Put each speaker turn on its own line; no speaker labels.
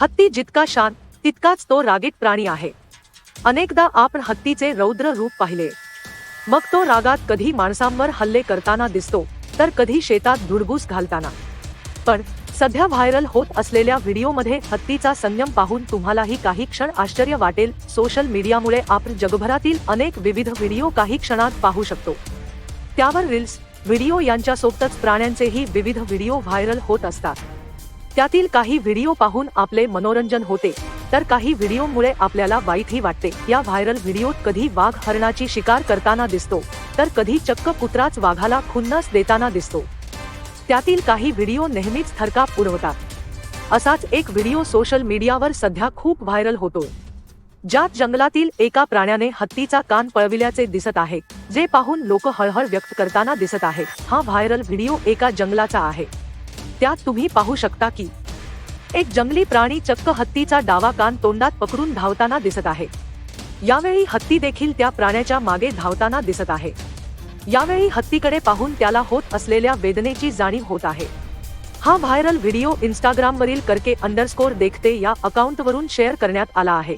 हत्ती जितका शांत तितकाच तो रागीट प्राणी आहे. अनेकदा आपण हत्तीचे रौद्र रूप पाहिले. मग तो रागात कधी माणसांवर हल्ले करताना दिसतो तर कधी शेतात धुडगूस घालताना. पण सध्या व्हायरल होत असलेल्या व्हिडिओमध्ये हत्तीचा संयम पाहून तुम्हालाही काही क्षण आश्चर्य वाटेल. सोशल मीडियामुळे आपण जगभरातील अनेक विविध व्हिडिओ काही क्षणात पाहू शकतो. त्यावर रील्स व्हिडिओ यांच्यासोबतच प्राण्यांचेही विविध व्हिडिओ व्हायरल होत असतात. त्यातील काही व्हिडिओ पाहून आपले मनोरंजन होते. तर काही व्हिडिओमुळे आपल्याला वाईटही वाटते. या व्हायरल व्हिडिओत कधी वाघ हरणाची शिकार करताना दिसतो तर कधी चक्क कुत्राच वाघाला खुन्नस देताना दिसतो. त्यातील काही व्हिडिओ नेहमीच थरकाप उडवतात. असाच एक व्हिडिओ सोशल मीडियावर सध्या खूप व्हायरल होतो ज्यात जंगलातील एका प्राण्याने हत्तीचा कान पळविल्याचे दिसत आहे जे पाहून लोक हळहळ व्यक्त करताना दिसत आहे. हा व्हायरल व्हिडिओ एका जंगलाचा आहे. त्यात तुम्ही पाहू शकता की एक जंगली प्राणी चक्क हत्तीचा डावा कान तोंडात पकडून धावताना दिसत आहे. यावेळी हत्ती देखील त्या प्राण्याच्या मागे धावताना दिसत आहे. यावेळी हत्तीकडे पाहून त्याला होत असलेल्या वेदनेची जाणीव होत आहे. हा व्हायरल व्हिडिओ इंस्टाग्रामवरील करके अंडरस्कोर देखते या अकाउंटवरून शेअर करण्यात आला आहे.